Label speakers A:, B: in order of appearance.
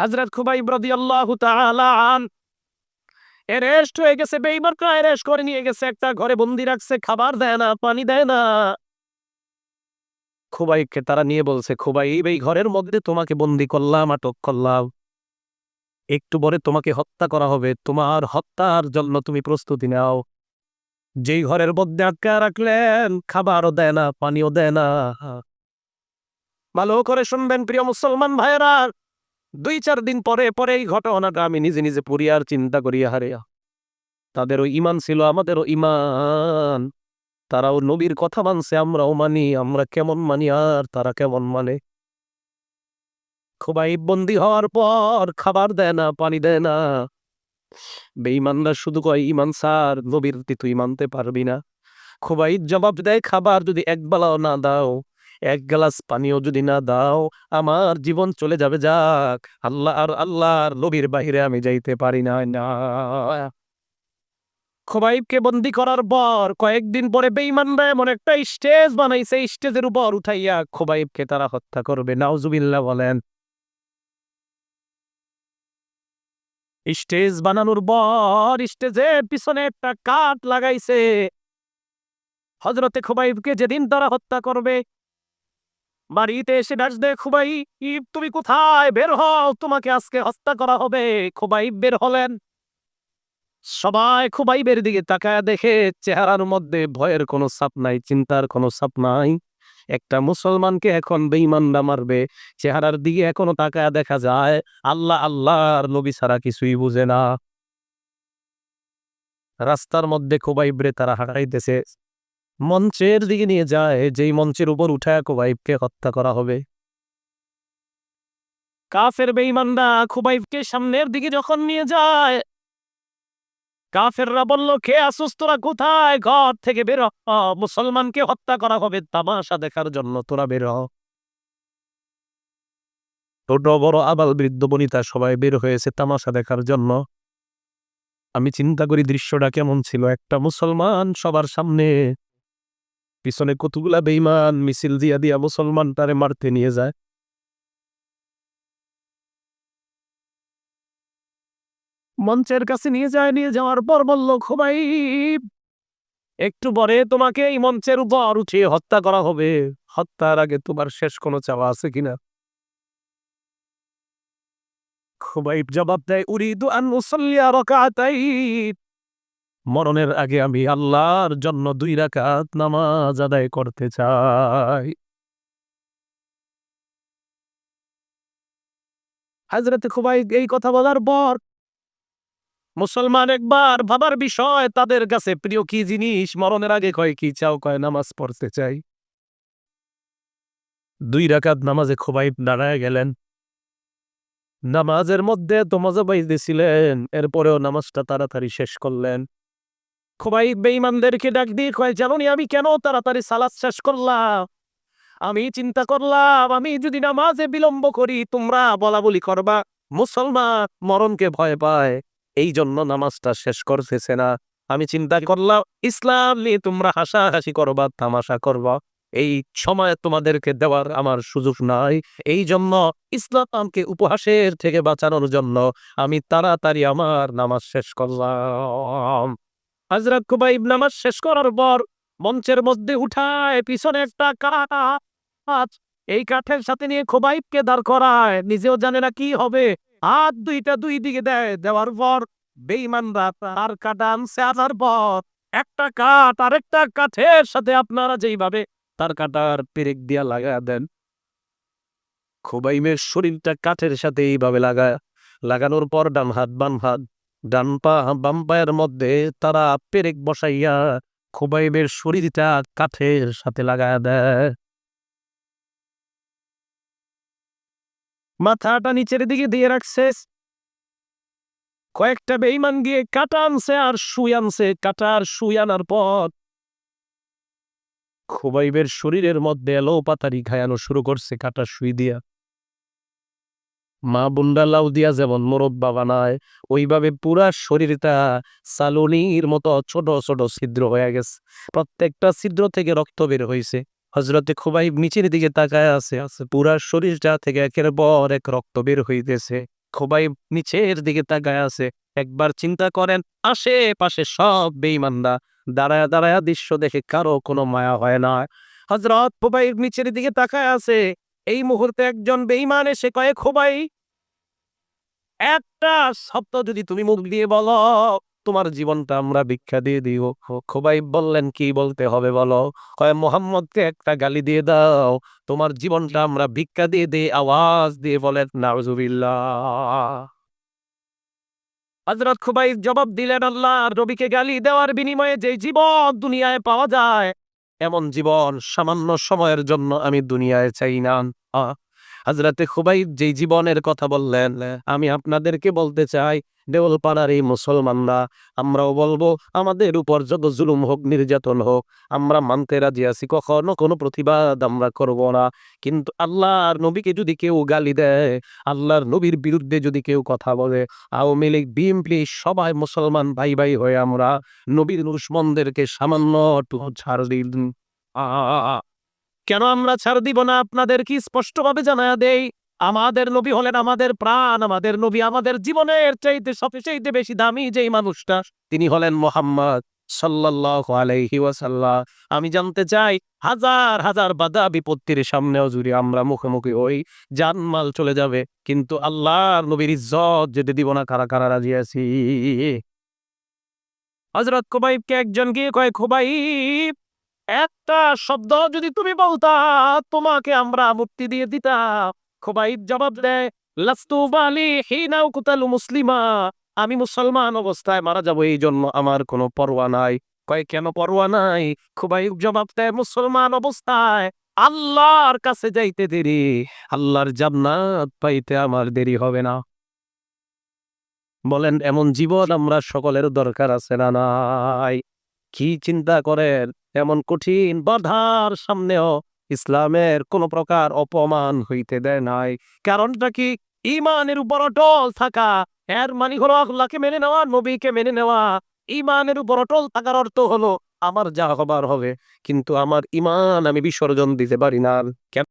A: হজরত খুবাইব রাদিয়াল্লাহু তাআলা আন এরেস্ট হয়ে গেছে বেঈমানরা এরেস্ট করে নিয়ে গেছে, একটা ঘরে বন্দি রাখছে, খাবার দেয় না, পানি দেয় না। খুবাইকে তারা নিয়ে বলছে, খুবাইব, এই ঘরের মধ্যে তোমাকে বন্দি করলাম, আটক করলাম। একটু পরে তোমাকে হত্যা করা হবে, তোমার হত্যার জন্য তুমি প্রস্তুতি নাও। যেই ঘরের মধ্যে আটকা রাখলেন, খাবারও দেয় না, পানিও দেয় না। ভালো করে শুনবেন, প্রিয় মুসলমান ভাইয়েরা দুই চার দিন পরে পরে এই ঘটনাটা আমি নিজে নিজে পড়ি আর চিন্তা করি হারে তাদেরও ইমান ছিল আমাদেরও ইমান তারাও নবীর কথা মানছে, আমরাও মানি, আমরা কেমন মানি আর তারা কেমন মানে। খুবাই বন্দি হওয়ার পর খাবার দেয় না, পানি দেয় না। বেঈমানরা শুধু কয় ইমান সার নবীর তুই মানতে পারবি না। খুবাই জবাব দেয়, খাবার যদি এক বেলাও না দাও এক গ্লাস পানিও যদি না দাও, আমার জীবন চলে যাবে যাক। আল্লাহ আর আল্লাহর নবীর বাহিরে আমি যাইতে পারি না খোবাইবকে বন্দি করার পর কয়েকদিন পরে বেঈমানরা এমন একটা স্টেজ বানাইছে, স্টেজের উপর উঠাইয়া খোবাইবকে তারা হত্যা করবে। নাউজুবিল্লাহ বলেন। স্টেজ বানানোর পর স্টেজের পিছনে একটা কাঠ লাগাইছে। হজরতে খোবাইবকে যেদিন তারা হত্যা করবে বাড়িতে এসে ডাক দে খুবাই ইব তুমি কোথায়? বের হও, তোমাকে আজকে হত্যা করা হবে। খুবাইব বের হলেন। সবাই খুবাইবের দিকে তাকায় দেখে চেহারার মধ্যে ভয়ের কোনো ছাপ নাই, চিন্তার কোনো ছাপ নাই। একটা মুসলমানকে এখন বেঈমানরা মারবে। চেহারার দিকে এখনও তাকায় দেখা যায়, আল্লাহ আল্লাহর নবী ছাড়া কিছুই বুঝে না। রাস্তার মধ্যে খুবাইবরে তারা হাঁটাইতেছে। মঞ্চের দিকে নিয়ে যায়, যেই মঞ্চের উপর উঠায় খুবাইবকে হত্যা করা হবে। কাফের বেঈমানরা খুবাইবকে সামনের দিকে যখন নিয়ে যায়, কাফেররা বলল, কে আসুস কোথায়? ঘর থেকে বের মুসলমানকে হত্যা করা হবে তামাশা দেখার জন্য, তোরা বের ছোট, বড়, আবাল, বৃদ্ধ, বনিতা, সবাই বের হয়েছে তামাশা দেখার জন্য। আমি চিন্তা করি, দৃশ্যটা কেমন ছিল? একটা মুসলমান সবার সামনে পিছনে কতগুলা বেইমান মিছিল দিয়া দিয়া মুসলমান তারে মারতে নিয়ে যায়। মঞ্চের কাছে নিয়ে যায়, নিয়ে যাওয়ার পর বলল খুবাই একটু পরে তোমাকে এই মঞ্চের উপর উঠিয়ে হত্যা করা হবে। হত্যার আগে তোমার শেষ কোনো চাওয়া আছে কিনা? খুবাইব জবাব দেয়, উরিদু আন মুসল্লিয়া রাকাতাই মরণের আগে আমি আল্লাহর জন্য দুই রাকাত নামাজ আদায় করতে চাই। হাজরতে খুবাই এই কথা বলার পর মুসলমান একবার ভাবার বিষয়, তাদের কাছে প্রিয় কি জিনিস? মরণের আগে কয় কি চাও, কয় নামাজ পড়তে চাই। দুই রাকাত নামাজে খুবাই দাঁড়ায় গেলেন। নামাজের মধ্যে তো মজা পাইতেছিলেন, এরপরেও নামাজটা তাড়াতাড়ি শেষ করলেন। খুবাই বেঈমানদেরকে ডাক দিয়ে কয় জানি আমি কেন তাড়াতাড়ি সালাদ শেষ করলাম? আমি চিন্তা করলাম, আমি যদি নামাজে বিলম্ব করি, তোমরা বলা বলি করবা, মুসলমান মরণকে ভয় পায়। এই জন্য নামাজটা শেষ করতেছে না। আমি চিন্তা করলাম, ইসলাম নিয়ে তোমরা হাসাহাসি করবা, তামাশা করবা। এই সময় তোমাদেরকে দেওয়ার আমার সুযোগ নাই। এই জন্য ইসলামকে উপহাসের থেকে বাঁচানোর জন্য আমি তাড়াতাড়ি আমার নামাজ শেষ করলাম। হাজরত কুবাইব নামাজ শেষ করার পর মঞ্চের মধ্যে উঠায়, পিছনে একটা কাঠ। এই কাঠের সাথে নিয়ে খুবাইবকে দাঁড় করায়। নিজেও জানে না কি হবে। হাত দুইটা দুই দিকে দেয়। দেওয়ার পর বেইমানরা তার কাটা আনছে। আনার পর একটা কাঠ আরেকটা কাঠের সাথে আপনারা যেইভাবে তার কাটার পেরেক দিয়া লাগা দেন খুবাইমের শরীরটা কাঠের সাথে এইভাবে লাগায় লাগানোর পর ডান হাত, বাম হাত ডান পা বাম পায়ের মধ্যে তারা পেরেক বসাইয়া খুবাইবের শরীরটা কাঠের সাথে লাগায় দেয়। মাথাটা নিচের দিকে দিয়ে রাখছে। কয়েকটা বেইমান গিয়ে কাটা আনছে আর শুই আনছে। কাটা আর শুই আনার পর খুবাইবের শরীরের মধ্যে এলো পাতারি খায়ানো শুরু করছে কাটা শুই দিয়া। মা বুন্ডা লাউ দিয়া যেমন মোরব্বা বানায়, ওইভাবে পুরা শরীরটা সালনির মতো ছোট ছোট ছিদ্র হয়ে গেছে। প্রত্যেকটা ছিদ্র থেকে রক্ত বের হয়েছে হজরতে খুবাইব নিচের দিকে তাকায় আছে আছে পুরা শরীরটা থেকে একের পর এক রক্ত বের হইতেছে। খোবাই নিচের দিকে তাকায় আছে, একবার চিন্তা করেন, আশেপাশে সব বেঈমানরা দাঁড়ায় দাঁড়ায় দৃশ্য দেখে কারও কোনো মায়া হয় না। হজরত খোবাই নিচের দিকে তাকায় আছে এই মুহূর্তে একজন বেঈমান এসে কয়ে, খোবাই, একটা শব্দ যদি তুমি মুখ দিয়ে বলো, তোমার জীবনটা আমরা ভিক্ষা দিয়ে দিও খোবাই বললেন, কি বলতে হবে বলো? কয়, মোহাম্মদকে একটা গালি দিয়ে দাও। তোমার জীবনটা আমরা ভিক্ষা দিয়ে দিই, আওয়াজ দিয়ে বলেন, নাউজুবিল্লাহ। হজরত খুবাই জবাব দিলেন আল্লাহ রবিকে গালি দেওয়ার বিনিময়ে যে জীবন দুনিয়ায় পাওয়া যায় এমন জীবন সামান্য সময়ের জন্য আমি দুনিয়ায় চাই না। হাজরাতে খুবাই যেই জীবনের কথা বললেন, আমি আপনাদেরকে বলতে চাই দেওলপাড়ার এই মুসলমানরা, আমরাও বলব আমাদের উপর যত জুলুম হোক, নির্যাতন হোক, আমরা মানতে রাজি আছি, কখনো কোনো প্রতিবাদ আমরা করব না। কিন্তু আল্লাহর নবীকে যদি কেউ গালি দেয়, আল্লাহর নবীর বিরুদ্ধে যদি কেউ কথা বলে, আওয়ামী লীগ বিএনপি সবাই মুসলমান ভাই ভাই হয়ে আমরা নবীর দুশ্মনদেরকে সামান্য ছাড় আ, কেন আমরা ছাড় দিব না? আপনাদের কি স্পষ্টভাবে জানা দেই? আমাদের নবী হলেন আমাদের প্রাণ, আমাদের নবী আমাদের জীবনের চাইতে সবচেয়ে বেশি দামি যেই মানুষটা, তিনি হলেন মোহাম্মদ সাল্লাল্লাহু আলাইহি ওয়াসাল্লাম। আমি জানতে চাই, হাজার হাজার বাধা বিপত্তির সামনেও যদি আমরা মুখোমুখি হই জানমাল চলে যাবে, কিন্তু আল্লাহর নবীর ইজ্জত যেতে দিব না, কারা কারা রাজি আছি? হজরত কোবাইবকে একজন গিয়ে কয়, খোবাইব, একটা শব্দ যদি তুমি বলতা, তোমাকে আমরা মুক্তি দিয়ে দিতাম। খোবাইব জবাব দেয় মুসলিমা। আমি মুসলমান অবস্থায় মারা যাব, এই জন্য আমার কোনো পরোয়া নাই। কয়, কেন পরোয়া নাই? খোবাইব জবাব দেয়, মুসলমান অবস্থায় আল্লাহর কাছে যাইতে দেরি, আল্লাহর জান্নাত পাইতে আমার দেরি হবে না। বলেন, এমন জীবন আমরা সকলের দরকার আছে না নাই? কি চিন্তা করেন? এমন কঠিন বাধার সামনেও ইসলামের কোন প্রকার অপমান হইতে দেয় নাই। কারণটা কি? ইমানের উপর অটল থাকা, এর মানে হলো আল্লাহকে মেনে নেওয়া, নবীকে মেনে নেওয়া। ইমানের উপর অটল থাকার অর্থ হলো, আমার যা হবার হবে, কিন্তু আমার ইমান আমি বিসর্জন দিতে পারি না।